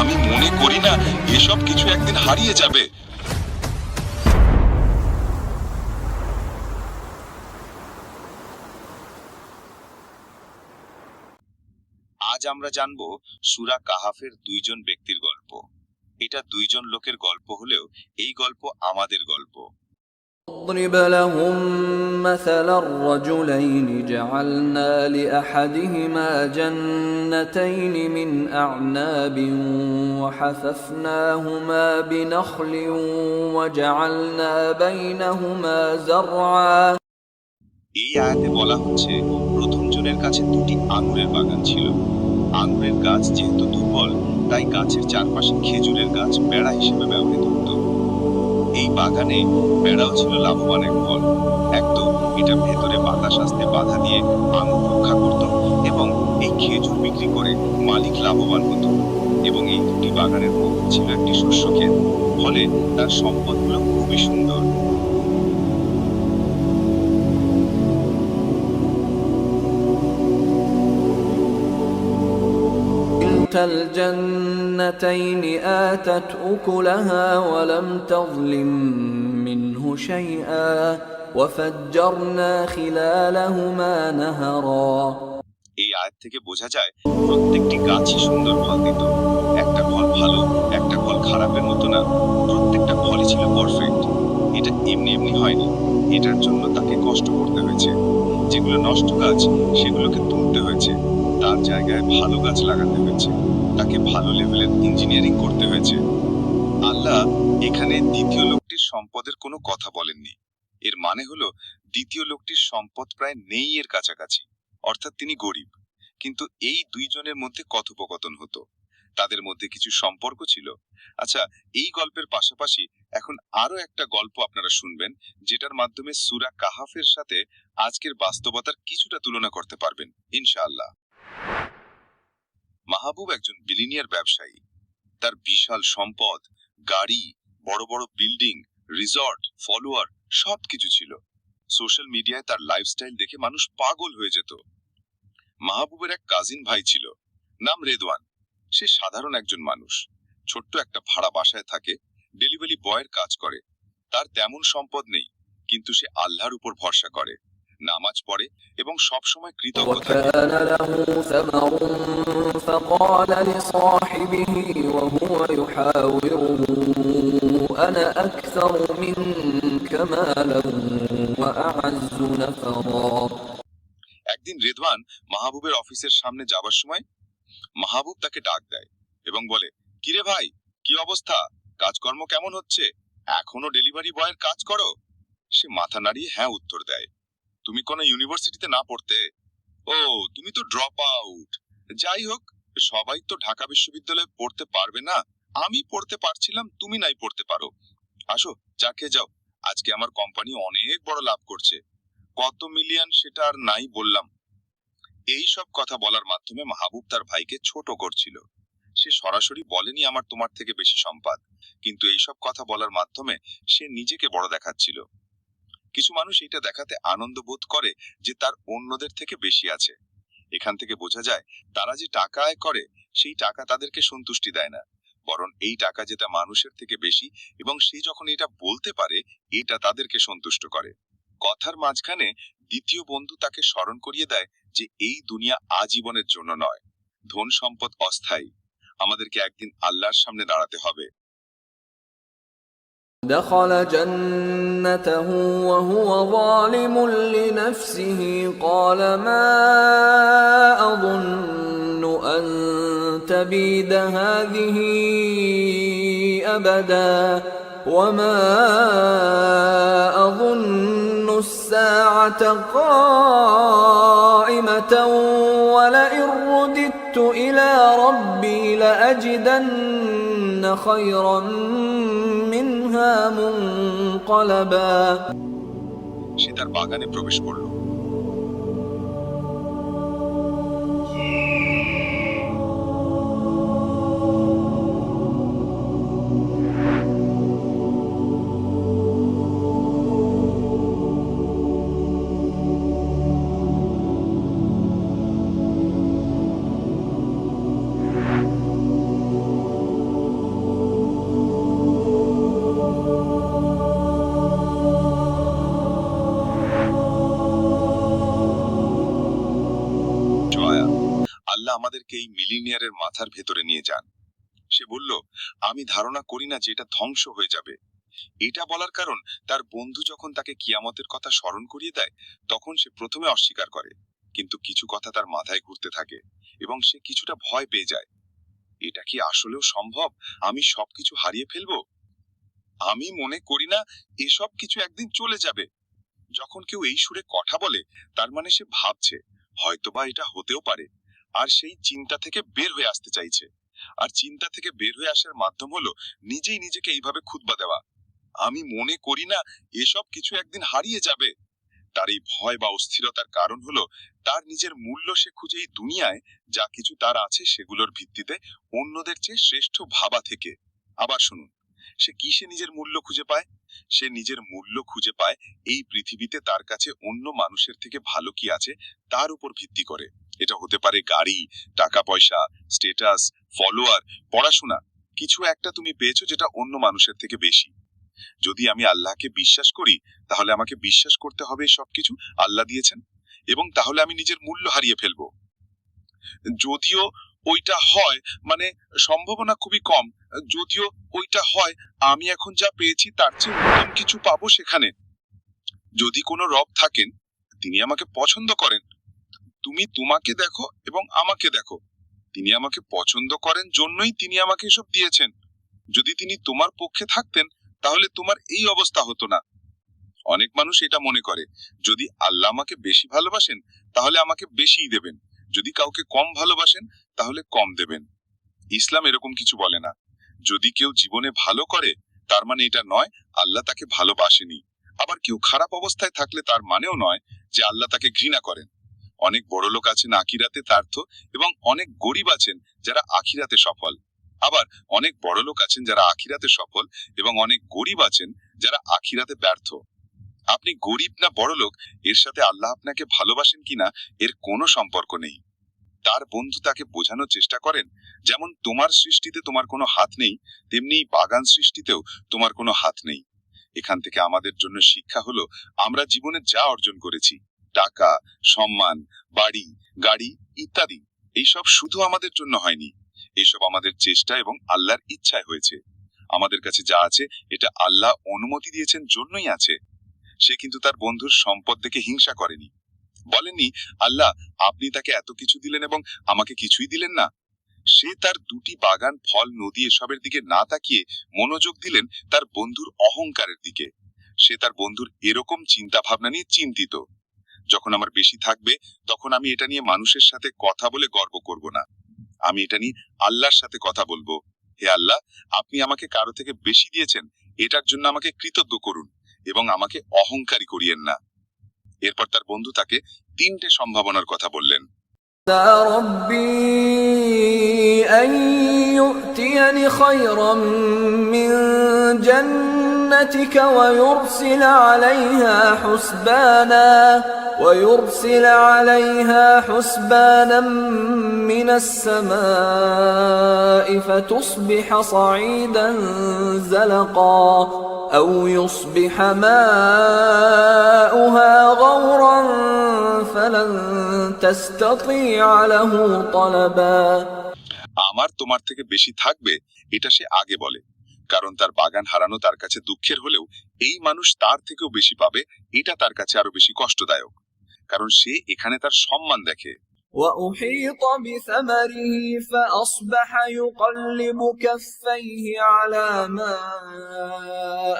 আমি মনে করি না এসব কিছু একদিন হারিয়ে যাবে। আজ আমরা জানব সুরা কাহাফের দুইজন ব্যক্তির গল্প। এটা দুইজন লোকের গল্প হলেও এই গল্প আমাদের গল্প। اضرب لهم مثل الرجلين جعلنا لأحدهما جنتين من أعناب وحففناهما بنخل وجعلنا بينهما زرعا এই আয়াতে বলা হচ্ছে প্রথম জনের কাছে দুটি আঙুরের বাগান ছিল আঙুরের গাছ যেহেতু দুর্বল তাই গাছের চারপাশে খেজুরের গাছ বেড়া হিসেবে ব্যবহৃত হতো এই বাগানে বেড়াও ছিল লাভবানের ফল। একদম এটা ভেতরে বাতাস আসতে বাধা দিয়ে আঙুর রক্ষা করত এবং এই খেজুর বিক্রি করে মালিক লাভবান হতো। এবং এই দুটি বাগানের মধ্যে ছিল একটি শস্য ক্ষেত। ফলে তার সম্পদগুলো খুবই সুন্দর। كلتا الجنتين آتت أكلها ولم تظلم منه شيئا وفجرنا خلالهما نهرا এই আয়াত থেকে বোঝা যায় প্রত্যেকটি গাছই সুন্দর ফল দিত একটা ফল ভালো একটা ফল খারাপের মতো না প্রত্যেকটা ফলই ছিল পারফেক্ট এটা এমনি এমনি হয়নি এটার জন্য তাকে কষ্ট করতে হয়েছে যেগুলো নষ্ট গাছ সেগুলোকে তুলতে হয়েছে তার জায়গায় ভালো গাছ লাগাতে হয়েছে। তাকে ভালো লেভেলের ইঞ্জিনিয়ারিং করতে হয়েছে। আল্লাহ এখানে দ্বিতীয় লোকটির সম্পদের কোনো কথা বলেননি। এর মানে হলো, দ্বিতীয় লোকটির সম্পদ প্রায় নেই এর কাছাকাছি। অর্থাৎ তিনি গরিব। কিন্তু এই দুইজনের মধ্যে কথোপকথন হতো। তাদের মধ্যে কিছু সম্পর্ক ছিল। আচ্ছা এই গল্পের পাশাপাশি এখন আরও একটা গল্প আপনারা শুনবেন, যেটার মাধ্যমে সুরা কাহাফের সাথে আজকের বাস্তবতার কিছুটা তুলনা করতে পারবেন, ইনশাআল্লাহ। মাহবুব একজন বিলিনিয়ার ব্যবসায়ী। তার বিশাল সম্পদ, গাড়ি, বড় বড় বিল্ডিং রিসর্ট ফলোয়ার সবকিছু ছিল। সোশ্যাল মিডিয়ায় তার লাইফস্টাইল দেখে মানুষ পাগল হয়ে যেত। মাহবুবের এক কাজিন ভাই ছিল, নাম রেদওয়ান। সে সাধারণ একজন মানুষ। ছোট্ট একটা ভাড়া বাসায় থাকে ডেলিভারি বয়ের কাজ করে। তার তেমন সম্পদ নেই, কিন্তু সে আল্লাহর উপর ভরসা করে। নামাজ পড়ে এবং সব সময় কৃতজ্ঞ থাকে وكان له ثمر فقال لصاحبه وهو يحاوره أنا أكثر منك مالا وأعز نفرا একদিন রেদওয়ান মাহবুবের অফিসের সামনে যাবার সময় মাহবুব তাকে ডাক দেয় এবং বলে কিরে ভাই কি অবস্থা কাজকর্ম কেমন হচ্ছে এখনো ডেলিভারি বয়ের কাজ করো সে মাথা নাড়িয়ে হ্যাঁ উত্তর দেয় তুমি কোনো ইউনিভার্সিটিতে না পড়তে, ও, তুমি তো ড্রপ আউট যাই হোক, সবাই তো ঢাকা বিশ্ববিদ্যালয়ে পড়তে পারবে না। আমি পড়তে পারছিলাম, তুমি নাই পড়তে পারো। আসো, চা খেয়ে যাও। আজকে আমার কোম্পানি অনেক বড় লাভ করছে। কত মিলিয়ন সেটা আর নাই বললাম। এই সব কথা বলার মাধ্যমে মাহবুব তার ভাইকে ছোট করছিল। সে সরাসরি বলেনি আমার তোমার থেকে বেশি সম্পাদ। কিন্তু এই সব কথা বলার মাধ্যমে সে নিজেকে বড় দেখাচ্ছিল। কিছু মানুষ এটা দেখাতে আনন্দ বোধ করে যে তার অন্যদের থেকে বেশি আছে। এখান থেকে বোঝা যায়, তারা যে টাকা আয় করে, সেই টাকা তাদেরকে সন্তুষ্টি দেয় না। বরং এই টাকা যেটা মানুষের থেকে বেশি এবং সে যখন এটা বলতে পারে, এটা তাদেরকে সন্তুষ্ট করে। কথার মাঝখানে দ্বিতীয় বন্ধু তাকে স্মরণ করিয়ে দেয় যে এই দুনিয়া আজীবনের জন্য নয়। ধন সম্পদ অস্থায়ী। আমাদেরকে একদিন আল্লাহর সামনে দাঁড়াতে হবে। دخل جنته وهو ظالم لنفسه. قال ما أظن أن تبيد هذه أبدا وما أظن الساعة قائمة ولئن رددت إلى ربي لأجدن خيرا সে তার বাগানে প্রবেশ করল। আমাদেরকে এই মিলিনিয়ারের মাথার ভেতরে নিয়ে যান। সে বলল, আমি ধারণা করি না যে এটা ধ্বংস হয়ে যাবে। এটা বলার কারণ, তার বন্ধু যখন তাকে কিয়ামতের কথা স্মরণ করিয়ে দেয়, তখন সে প্রথমে অস্বীকার করে। কিন্তু কিছু কথা তার মাথায় ঘুরতে থাকে এবং সে কিছুটা ভয় পেয়ে যায়। এটা কি আসলেও সম্ভব? আমি সবকিছু হারিয়ে ফেলব? আমি মনে করি না এসব কিছু একদিন চলে যাবে। যখন কেউ এই সুরে কথা বলে, তার মানে সে ভাবছে, হয়তোবা এটা হতেও পারে। আর সেই চিন্তা থেকে বের হয়ে আসতে চাইছে। আর চিন্তা থেকে বের হয়ে আসার মাধ্যম হলো নিজেই নিজেকে এইভাবে খুতবা দেওয়া। আমি মনে করি না এসব কিছু একদিন হারিয়ে যাবে। তার এই ভয় বা অস্থিরতার কারণ হলো তার নিজের মূল্য সে খুঁজে এই দুনিয়ায়, যা কিছু তার আছে সেগুলোর ভিত্তিতে অন্যদের চেয়ে শ্রেষ্ঠ ভাবা থেকে। আবার শুনুন, সে কিসে নিজের মূল্য খুঁজে পায়? সে নিজের মূল্য খুঁজে পায় এই পৃথিবীতে তার কাছে অন্য মানুষের থেকে ভালো কি আছে, তার উপর ভিত্তি করে। এটা হতে পারে গাড়ি টাকা পয়সা স্টেটাস ফলোয়ার পড়াশোনা। কিছু একটা তুমি পেয়েছ যেটা অন্য মানুষের থেকে বেশি। যদি আমি আল্লাহকে বিশ্বাস করি, তাহলে আমাকে বিশ্বাস করতে হবে সবকিছু আল্লাহ দিয়েছেন, এবং তাহলে আমি নিজের মূল্য হারিয়ে ফেলব। যদিও ওইটা হয় মানে সম্ভাবনা খুবই কম, যদিও ওইটা হয়, আমি এখন যা পেয়েছি তার চেয়ে কিছু পাবো সেখানে। যদি কোনো রব থাকেন, তিনি আমাকে পছন্দ করেন তুমি তোমাকে দেখো এবং আমাকে দেখো। তিনি আমাকে পছন্দ করেন জন্যই তিনি আমাকে এসব দিয়েছেন। যদি তিনি তোমার পক্ষে থাকতেন, তাহলে তোমার এই অবস্থা হতো না। অনেক মানুষ এটা মনে করে, যদি আল্লাহ আমাকে বেশি ভালোবাসেন, তাহলে আমাকে বেশিই দেবেন। যদি কাউকে কম ভালোবাসেন, তাহলে কম দেবেন। ইসলাম এরকম কিছু বলে না। যদি কেউ জীবনে ভালো করে, তার মানে এটা নয়, আল্লাহ তাকে ভালোবাসেনি। আবার কেউ খারাপ অবস্থায় থাকলে তার মানেও নয় যে আল্লাহ তাকে ঘৃণা করেন। অনেক বড় লোক আছেন আখিরাতে তার্থ এবং অনেক গরিব আছেন যারা আখিরাতে সফল। আবার অনেক বড় লোক আছেন যারা আখিরাতে সফল এবং অনেক গরিব আছেন যারা আখিরাতে ব্যর্থ। আপনি গরিব না বড় লোক, এর সাথে আল্লাহ আপনাকে ভালোবাসেন কিনা এর কোনো সম্পর্ক নেই। তার বন্ধু তাকে বোঝানোর চেষ্টা করেন, যেমন তোমার সৃষ্টিতে তোমার কোনো হাত নেই, তেমনি বাগান সৃষ্টিতেও তোমার কোনো হাত নেই। এখান থেকে আমাদের জন্য শিক্ষা হলো, আমরা জীবনে যা অর্জন করেছি টাকা, সম্মান, বাড়ি, গাড়ি ইত্যাদি। এইসব শুধু আমাদের জন্য হয়নি। এইসব আমাদের চেষ্টা এবং আল্লাহর ইচ্ছায় হয়েছে। আমাদের কাছে যা আছে, এটা আল্লাহ অনুমতি দিয়েছেন জন্যই আছে। সে কিন্তু তার বন্ধুর সম্পদ দেখে হিংসা করেনি। বলেননি, আল্লাহ, আপনি তাকে এত কিছু দিলেন এবং আমাকে কিছুই দিলেন না। সে তার দুটি বাগান, ফল, নদী এসবের দিকে না তাকিয়ে মনোযোগ দিলেন তার বন্ধুর অহংকারের দিকে। সে তার বন্ধুর এরকম চিন্তা ভাবনা নিয়ে চিন্তিত। যখন আমার বেশি থাকবে তখন আমি এটা নিয়ে মানুষের সাথে কথা বলে গর্ব করব না আমি এটা নিয়ে আল্লাহর সাথে কথা বলবো হে আল্লাহ আপনি আমাকে কারো থেকে বেশি দিয়েছেন এটার জন্য আমাকে কৃতজ্ঞ করুন এবং আমাকে অহংকারী করিয়েন না এরপর তার বন্ধু তাকে তিনটে সম্ভাবনার কথা বললেন عسى ربي أن يؤتيني خيرا من جنتك ويرسل عليها حسبانا ويرسل عليها حسبانا من السماء فتصبح صعيدا زلقا أو يصبح ماؤها غورا فلن تستطيع له طلبا আমার তোমার থেকে বেশি থাকবে এটা সে আগে বলে কারণ তার বাগান হারানো তার কাছে দুঃখের হলেও এই মানুষ তার থেকেও বেশি পাবে এটা তার কাছে আরো বেশি কষ্টদায়ক কারণ সে এখানে তার সম্মান দেখে وأحيط بثمره فأصبح يقلب كفيه على ما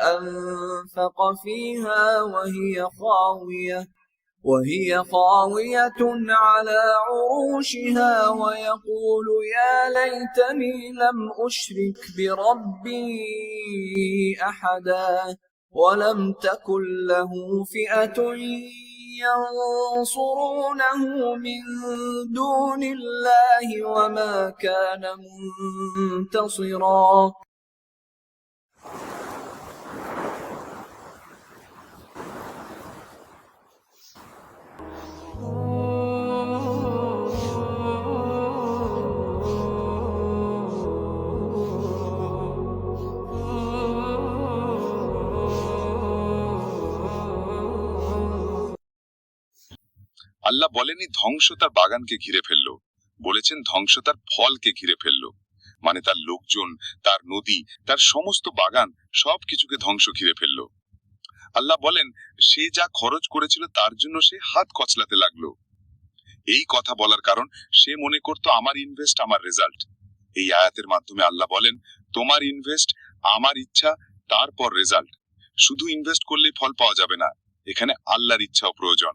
أنفق فيها وهي خاوية وهي خاوية على عروشها ويقول يا ليتني لم أشرك بربي أحدا ولم تكن له فئة ينصرونه من دون الله وما كان منتصرا. আল্লাহ বলেনি ধ্বংস তার বাগানকে ঘিরে ফেলল। বলেছেন ধ্বংস তার ফলকে ঘিরে ফেলল। মানে তার লোকজন, তার নদী, তার সমস্ত বাগান সবকিছুকে ধ্বংস ঘিরে ফেলল। আল্লাহ বলেন, সে যা খরচ করেছিল তার জন্য সে হাত কচলাতে লাগল। এই কথা বলার কারণ, সে মনে করতো আমার ইনভেস্ট আমার রেজাল্ট এই আয়াতের মাধ্যমে আল্লাহ বলেন, তোমার ইনভেস্ট আমার ইচ্ছা, তারপর রেজাল্ট শুধু ইনভেস্ট করলেই ফল পাওয়া যাবে না, এখানে আল্লাহর ইচ্ছাও প্রয়োজন।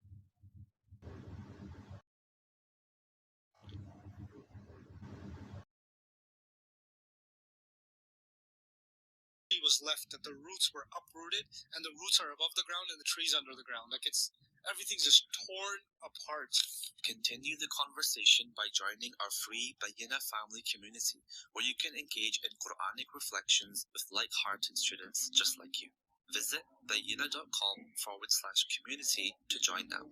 was left that the roots were uprooted and the roots are above the ground and the trees under the ground like it's everything's just torn apart Continue the conversation by joining our free Bayina family community, where you can engage in Quranic reflections with like-hearted students just like you. Visit bayina.com forward slash community to join now.